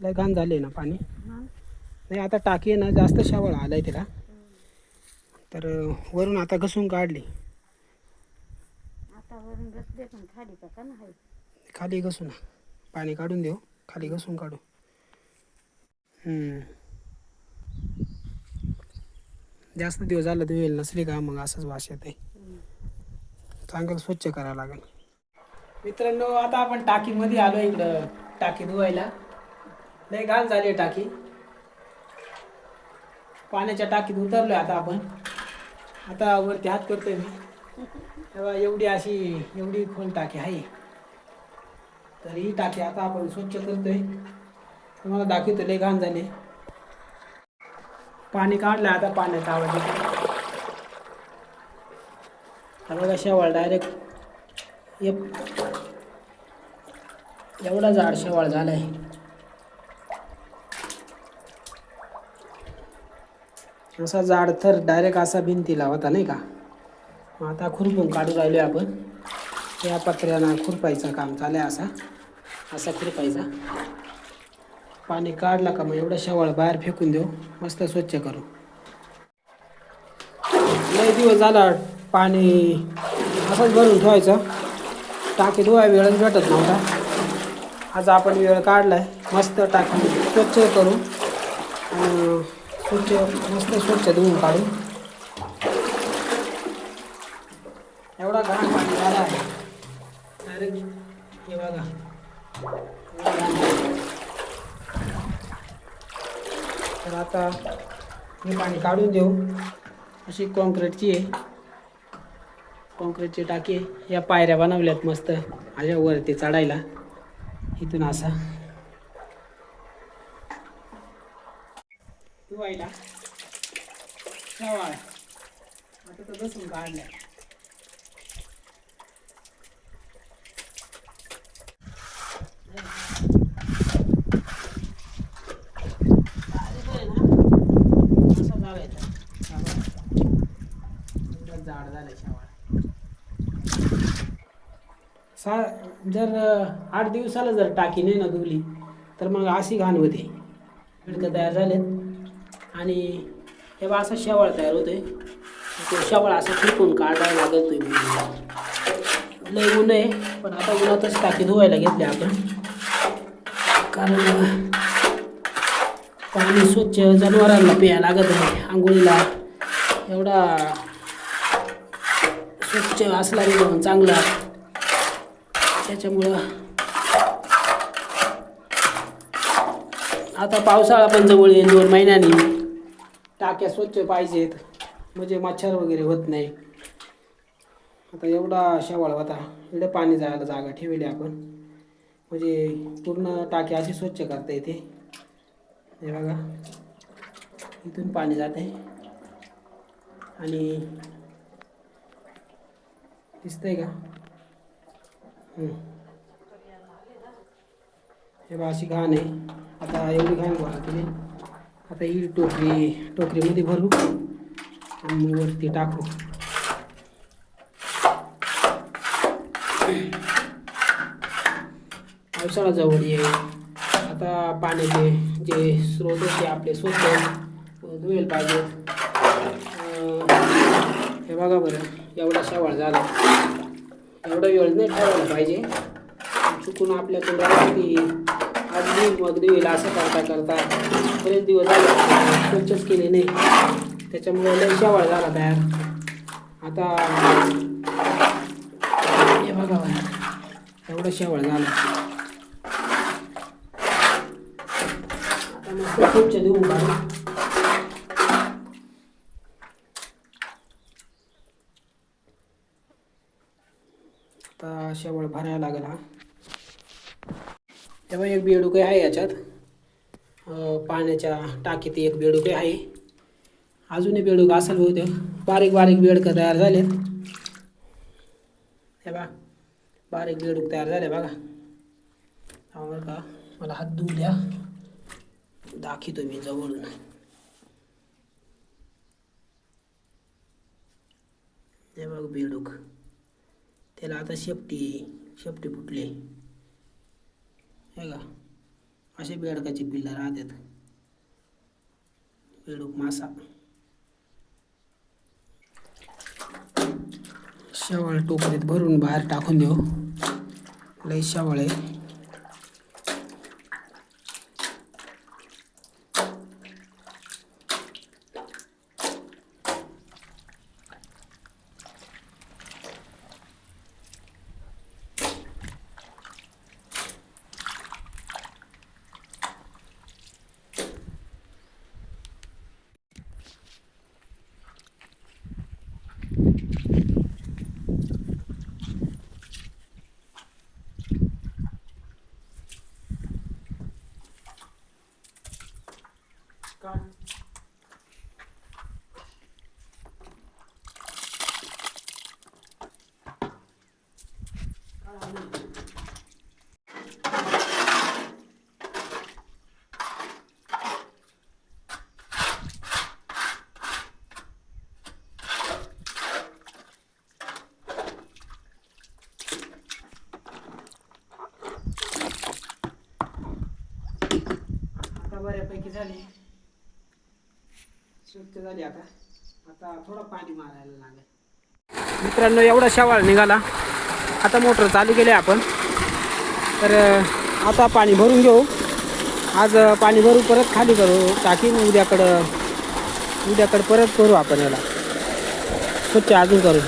लय घाण झाले ना पाणी. नाही आता टाकी ना जास्त शावळ आलाय तिला. तर वरून आता घसून काढली. खाली घसू ना पाणी काढून देऊ. खाली घसून काढू. हम्म. जास्त दिवस झालं धुवेल नसली का मग असंच वास येते चांगलं स्वच्छ करावं लागेल. मित्रांनो आता आपण टाकीमध्ये आलो इकडं. टाकी धुवायला. लय घाण झाली आहे टाकी. पाण्याच्या टाकीत उतरलो आता आपण. आता वरती हात करतोय मी. तेव्हा एवढी अशी एवढी खोल टाकी आहे. तर ही टाकी आता आपण स्वच्छ करतोय. तुम्हाला दाखवतो लय घाण झाले पाणी काढलं आता पाण्याचा आवडलं बघा शेवाळ डायरेक्ट एवढा जाड शेवाळ झालाय. असा जाड थर डायरेक्ट असा भिंतीला होता नाही का? मग आता खुरपून काढू राहिलो आपण. या पत्र्यानं खुरपायचं काम चालू आहे असा. असा खुरपायचा. पाणी काढला का मग एवढं शेवाळ बाहेर फेकून देऊ. मस्त स्वच्छ करू. लय दिवस झाला पाणी असंच भरून ठेवायचं. टाकी धुवाय वेळच भेटत नव्हता. आज आपण वेळ काढला आहे मस्त टाकी स्वच्छ करू. आणि स्वच्छ मस्त स्वच्छ धुवून काढू एवढा घाण पाणी झाला आहे डायरेक्ट हे बघा तर आता हे पाणी काढून देऊ अशी कॉन्क्रीटची आहे कॉन्क्रीटची टाकी या पायऱ्या बनवल्यात मस्त माझ्या वरती चढायला इथून असा धुवायला. शेवाळ आता तो बसून काढला जाड झालं शेवाळ सा जर आठ दिवसाला जर टाकी नाही ना धुवली तर मग अशी घाण होते. खडकं तयार झालेत. आणि हे बा असा शेवाळ तयार होते तो शेवाळ असा फिकून काढायला लागत तुम्ही. लय ऊन आहे पण आता उन्हातच टाकी धुवायला घेतली आपण. कारण पाणी स्वच्छ जनावरांना प्यायला लागत नाही. आंघोळीला एवढा स्वच्छ असला नाही म्हणून चांगला त्याच्यामुळं आता पावसाळा पण जवळ येईल दोन महिन्यांनी. टाक्या स्वच्छ पाहिजेत. म्हणजे मच्छर वगैरे होत नाही. आता एवढा शेवाळ होता. एवढं पाणी जायला जागा ठेवली आपण. म्हणजे पूर्ण टाकी अशी स्वच्छ करता येते. हे बघा. इथून पाणी जाते आणि दिसतंय का? हे बघा अशी घाण आहे. आता एवढी घाण गोळा केली आता ही टोकरी टोकरीमध्ये भरू आणि वरती टाकू. पावसाळा जवळ ये. आता पाण्याचे जे स्रोत होते आपले स्वच्छ धुवेल पाहिजेत हे बघा बरं एवढा शेवाळ झाला. एवढा वेळ नाही ठेवायला पाहिजे. चुकून आपल्याकडून तोंडाला की आज देईल मग असं करता करता? बरेच दिवस झाले स्वच्छच केले नाही. त्याच्यामुळे लय शेवाळ झाला तयार. आता हे बघा एवढं शेवाळ झालं. आता मस्त स्वच्छ देऊन काढू. आता शेवळ भरायला हा. हा तेव्हा एक बेडूक आहे याच्यात. पाण्याच्या टाकीत एक बेडूक आहे. अजूनही बेडूक असेल होते बारीक बारीक बेडकं तयार झालेत. हे बा बारीक बेडूक तयार झाले बघा. हा बरं का मला हात धुवू द्या. दाखवतो मी जवळून. हे बघ बेडूक. त्याला आता शेपटी शेपटी फुटली. हे का? असे बेडकाचे पिल्लं राहतात. बेडूक मासा. शेवाळ टोकरीत भरून बाहेर टाकून देऊ. लई शेवाळ आहे. आता बऱ्यापैकी झाली. स्वच्छ झाली आता. आता थोडं पाणी मारायला लागेल. मित्रांनो एवढा शेवाळ निघाला. आता मोटर चालू केली आपण. तर आता पाणी भरून घेऊ. आज पाणी भरू परत खाली करू टाकी उद्याकडं उद्याकडं परत करू आपण याला. स्वच्छ अजून करू.